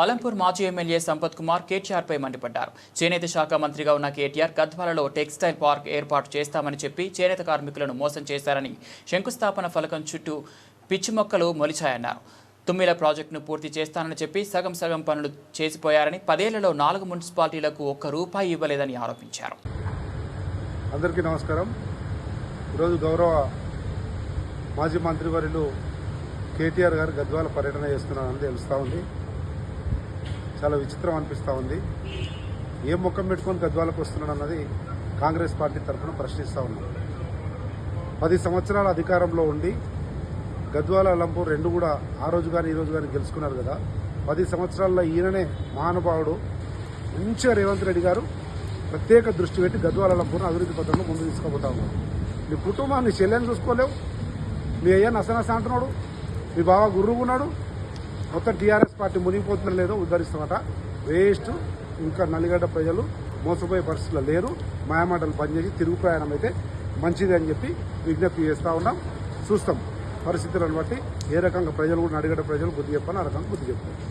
అలంపూర్ మాజీ ఎమ్మెల్యే సంపత్ కుమార్ కేటీఆర్పై మండిపడ్డారు. చేనేత శాఖ మంత్రిగా ఉన్న కేటీఆర్ గద్వాలలో టెక్స్టైల్ పార్క్ ఏర్పాటు చేస్తామని చెప్పి చేనేత కార్మికులను మోసం చేశారని శంకుస్థాపన ఫలకం చుట్టూ పిచ్చి మొక్కలు మొలిచాయన్నారు. తుమ్మిల ప్రాజెక్టును పూర్తి చేస్తానని చెప్పి సగం సగం పనులు చేసిపోయారని పదేళ్ళలో నాలుగు మున్సిపాలిటీలకు ఒక్క రూపాయి ఇవ్వలేదని ఆరోపించారు. అందరికీ నమస్కారం. ఈరోజు గౌరవ మాజీ మంత్రివర్యులు కేటీఆర్ గారు గద్వాల పర్యటన చేస్తున్నారని తెలుస్తూ ఉంది. చాలా విచిత్రం అనిపిస్తూ ఉంది. ఏ ముఖం పెట్టుకొని గద్వాలకు వస్తున్నాడు అన్నది కాంగ్రెస్ పార్టీ తరఫున ప్రశ్నిస్తూ ఉన్నాం. పది సంవత్సరాల అధికారంలో ఉండి గద్వాల అలంపూర్ రెండు కూడా ఆ రోజు కానీ ఈ రోజు కానీ గెలుచుకున్నారు కదా. పది సంవత్సరాల్లో ఈయననే మహానుభావుడు మంచిగా రేవంత్ రెడ్డి గారు ప్రత్యేక దృష్టి పెట్టి గద్వాల అలంపూర్ను అభివృద్ధి పథంలో ముందు తీసుకుపోతా ఉన్నారు. నీ కుటుంబాన్ని చెల్లెని చూసుకోలేవు. మీ అయ్యా నసనస అంటున్నాడు. మీ బావ గుర్రుగా ఉన్నాడు మొత్తం టీఆర్ఎస్ పార్టీ మునిగిపోతున్న లేదో ఉద్ధరిస్తామట. వేస్ట్. ఇంకా నల్లిగడ్డ ప్రజలు మోసపోయే పరిస్థితుల్లో లేరు. మాయమాటలు పనిచేసి తిరుగు ప్రయాణం అయితే మంచిది అని చెప్పి విజ్ఞప్తి చేస్తూ ఉన్నాం. చూస్తాం పరిస్థితులను బట్టి ఏ రకంగా ప్రజలు కూడా నడిగడ్డ ప్రజలు బుద్ధి చెప్పాలి ఆ రకంగా బుద్ధి చెప్తారు